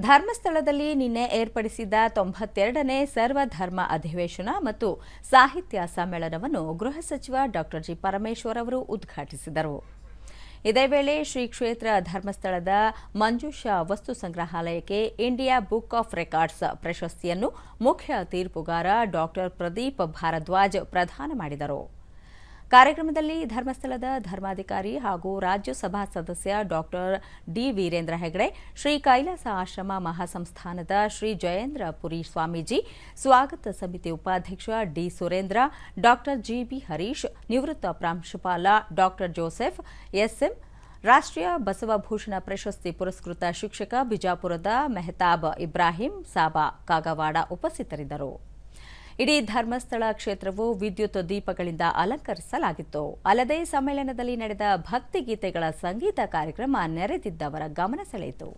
ಧರ್ಮಸ್ಥಳದಲ್ಲಿ ನಿನ್ನೆ ಏರ್ಪಡಿಸಿದ್ದ ತೊಂಬತ್ತೆರಡನೇ ಸರ್ವಧರ್ಮ ಅಧಿವೇಶನ ಮತ್ತು ಸಾಹಿತ್ಯ ಸಮ್ಮೇಳನವನ್ನು ಗೃಹ ಸಚಿವ ಡಾಕ್ಟರ್ ಜಿ ಪರಮೇಶ್ವರ್ ಅವರು ಉದ್ಘಾಟಿಸಿದರು. ಇದೇ ವೇಳೆ ಶ್ರೀ ಕ್ಷೇತ್ರ ಧರ್ಮಸ್ಥಳದ ಮಂಜುಷಾ ವಸ್ತು ಸಂಗ್ರಹಾಲಯಕ್ಕೆ ಇಂಡಿಯಾ ಬುಕ್ ಆಫ್ ರೆಕಾರ್ಡ್ಸ್ ಪ್ರಶಸ್ತಿಯನ್ನು ಮುಖ್ಯ ತೀರ್ಪುಗಾರ ಡಾಕ್ಟರ್ ಪ್ರದೀಪ್ ಭಾರದ್ವಾಜ್ ಪ್ರದಾನ ಮಾಡಿದರು. ಕಾರ್ಯಕ್ರಮದಲ್ಲಿ ಧರ್ಮಸ್ಥಳದ ಧರ್ಮಾಧಿಕಾರಿ ಹಾಗೂ ರಾಜ್ಯಸಭಾ ಸದಸ್ಯ ಡಾಕ್ಟರ್ ಡಿ ವೀರೇಂದ್ರ ಹೆಗಡೆ, ಶ್ರೀ ಕೈಲಾಸ ಆಶ್ರಮ ಮಹಾಸಂಸ್ಥಾನದ ಶ್ರೀ ಜಯೇಂದ್ರ ಪುರಿ ಸ್ವಾಮೀಜಿ, ಸ್ವಾಗತ ಸಮಿತಿ ಉಪಾಧ್ಯಕ್ಷ D Surendra, doctor GB Harish, ನಿವೃತ್ತ ಪ್ರಾಂಶುಪಾಲ ಡಾಕ್ಟರ್ ಜೋಸೆಫ್, ಎಸ್ಎಂ, ರಾಷ್ಟ್ರೀಯ ಬಸವಭೂಷಣ ಪ್ರಶಸ್ತಿ ಪುರಸ್ಕೃತ ಶಿಕ್ಷಕ ಬಿಜಾಪುರದ ಮೆಹತಾಬ್ ಇಬ್ರಾಹಿಂ, ಸಾಬಾ ಕಾಗವಾಡ ಉಪಸ್ಥಿತರಿದ್ದರು. ಇಡೀ ಧರ್ಮಸ್ಥಳ ಕ್ಷೇತ್ರವು ವಿದ್ಯುತ್ ದೀಪಗಳಿಂದ ಅಲಂಕರಿಸಲಾಗಿತ್ತು. ಅಲ್ಲದೆ ಸಮ್ಮೇಳನದಲ್ಲಿ ನಡೆದ ಭಕ್ತಿಗೀತೆಗಳ ಸಂಗೀತ ಕಾರ್ಯಕ್ರಮ ನೆರೆದಿದ್ದವರ ಗಮನ ಸೆಳೆಯಿತು.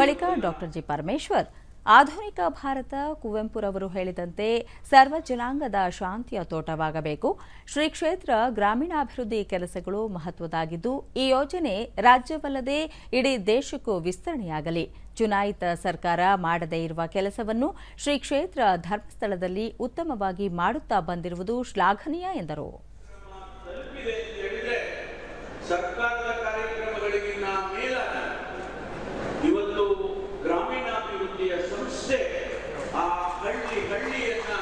ಬಳಿಕ ಡಾಕ್ಟರ್ ಜಿ. ಪರಮೇಶ್ವರ್, ಆಧುನಿಕ ಭಾರತ ಕುವೆಂಪುರವರು ಹೇಳಿದಂತೆ ಸರ್ವ ಜನಾಂಗದ ಶಾಂತಿಯ ತೋಟವಾಗಬೇಕು. ಶ್ರೀ ಕ್ಷೇತ್ರ ಗ್ರಾಮೀಣಾಭಿವೃದ್ಧಿ ಕೆಲಸಗಳು ಮಹತ್ವದಾಗಿದ್ದು ಈ ಯೋಜನೆ ರಾಜ್ಯವಲ್ಲದೆ ಇಡೀ ದೇಶಕ್ಕೂ ವಿಸ್ತರಣೆಯಾಗಲಿ. ಚುನಾಯಿತ ಸರ್ಕಾರ ಮಾಡದೇ ಇರುವ ಕೆಲಸವನ್ನು ಶ್ರೀ ಕ್ಷೇತ್ರ ಧರ್ಮಸ್ಥಳದಲ್ಲಿ ಉತ್ತಮವಾಗಿ ಮಾಡುತ್ತಾ ಬಂದಿರುವುದು ಶ್ಲಾಘನೀಯ ಎಂದರು. ತಲುಪಿದೆ ಅಂತ ಹೇಳಿದ್ರೆ ಸರ್ಕಾರದ ಕಾರ್ಯಕ್ರಮಗಳಿಗಿನ್ನ ಮೇಲಾಗಿ ಇವತ್ತು ಗ್ರಾಮೀಣಾಭಿವೃದ್ಧಿಯ ಸಂಸ್ಥೆ ಆ ಹಳ್ಳಿ ಹಳ್ಳಿಯನ್ನ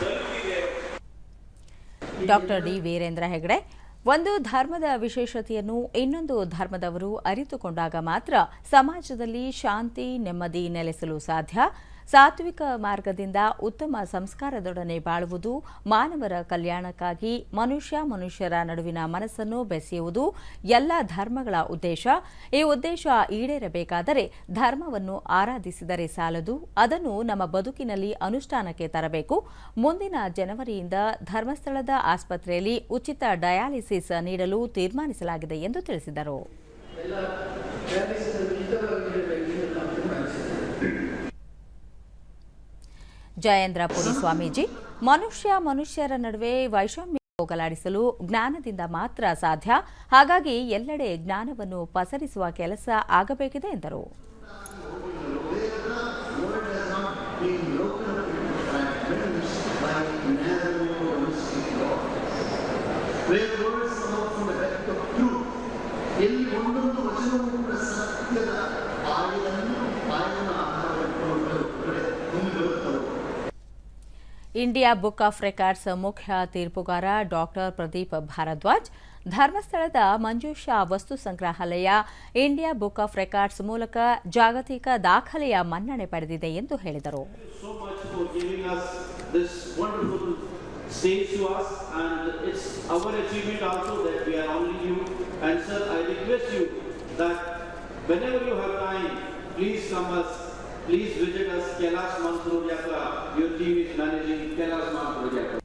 ತಲುಪಿದೆ. ಡಾಕ್ಟರ್ ಡಿ ವೀರೇಂದ್ರ ಹೆಗಡೆ ಒಂದು ಧರ್ಮದ ವಿಶೇಷತೆಯನ್ನು ಇನ್ನೊಂದು ಧರ್ಮದವರು ಅರಿತುಕೊಂಡಾಗ ಮಾತ್ರ ಸಮಾಜದಲ್ಲಿ ಶಾಂತಿ ನೆಮ್ಮದಿ ನೆಲೆಸಲು ಸಾಧ್ಯ. ಸಾತ್ವಿಕ ಮಾರ್ಗದಿಂದ ಉತ್ತಮ ಸಂಸ್ಕಾರದೊಡನೆ ಬಾಳುವುದು, ಮಾನವರ ಕಲ್ಯಾಣಕ್ಕಾಗಿ ಮನುಷ್ಯ ಮನುಷ್ಯರ ನಡುವಿನ ಮನಸ್ಸನ್ನು ಬೆಸೆಯುವುದು ಎಲ್ಲ ಧರ್ಮಗಳ ಉದ್ದೇಶ. ಈ ಉದ್ದೇಶ ಈಡೇರಬೇಕಾದರೆ ಧರ್ಮವನ್ನು ಆರಾಧಿಸಿದರೆ ಸಾಲದು. ಅದನ್ನು ನಮ್ಮ ಬದುಕಿನಲ್ಲಿ ಅನುಷ್ಠಾನಕ್ಕೆ ತರಬೇಕು. ಮುಂದಿನ ಜನವರಿಯಿಂದ ಧರ್ಮಸ್ಥಳದ ಆಸ್ಪತ್ರೆಯಲ್ಲಿ ಉಚಿತ ಡಯಾಲಿಸಿಸ್ ನೀಡಲು ತೀರ್ಮಾನಿಸಲಾಗಿದೆ ಎಂದು ತಿಳಿಸಿದರು. ಜಯೇಂದ್ರ ಪುರಿ ಸ್ವಾಮೀಜಿ, ಮನುಷ್ಯ ಮನುಷ್ಯರ ನಡುವೆ ವೈಷಮ್ಯ ಹೋಗಲಾಡಿಸಲು ಜ್ಞಾನದಿಂದ ಮಾತ್ರ ಸಾಧ್ಯ. ಹಾಗಾಗಿ ಎಲ್ಲೆಡೆ ಜ್ಞಾನವನ್ನು ಪಸರಿಸುವ ಕೆಲಸ ಆಗಬೇಕಿದೆ ಎಂದರು. ಇಂಡಿಯಾ ಬುಕ್ ಆಫ್ ರೆಕಾರ್ಡ್ಸ್ ಮುಖ್ಯ ತೀರ್ಪುಗಾರ ಡಾಕ್ಟರ್ ಪ್ರದೀಪ್ ಭಾರದ್ವಾಜ್ ಧರ್ಮಸ್ಥಳದ ಮಂಜುಷಾ ವಸ್ತು ಸಂಗ್ರಹಾಲಯ ಇಂಡಿಯಾ ಬುಕ್ ಆಫ್ ರೆಕಾರ್ಡ್ಸ್ ಮೂಲಕ ಜಾಗತಿಕ ದಾಖಲೆಯ ಮನ್ನಣೆ ಪಡೆದಿದೆ ಎಂದು ಹೇಳಿದರು so much for giving us this wonderful stage to us and it's our achievement also that we are honoring you and sir I request you that whenever you have time please come us please visit us Kailash Mansarovar Yatra your team is managing Kailash Mansarovar Yatra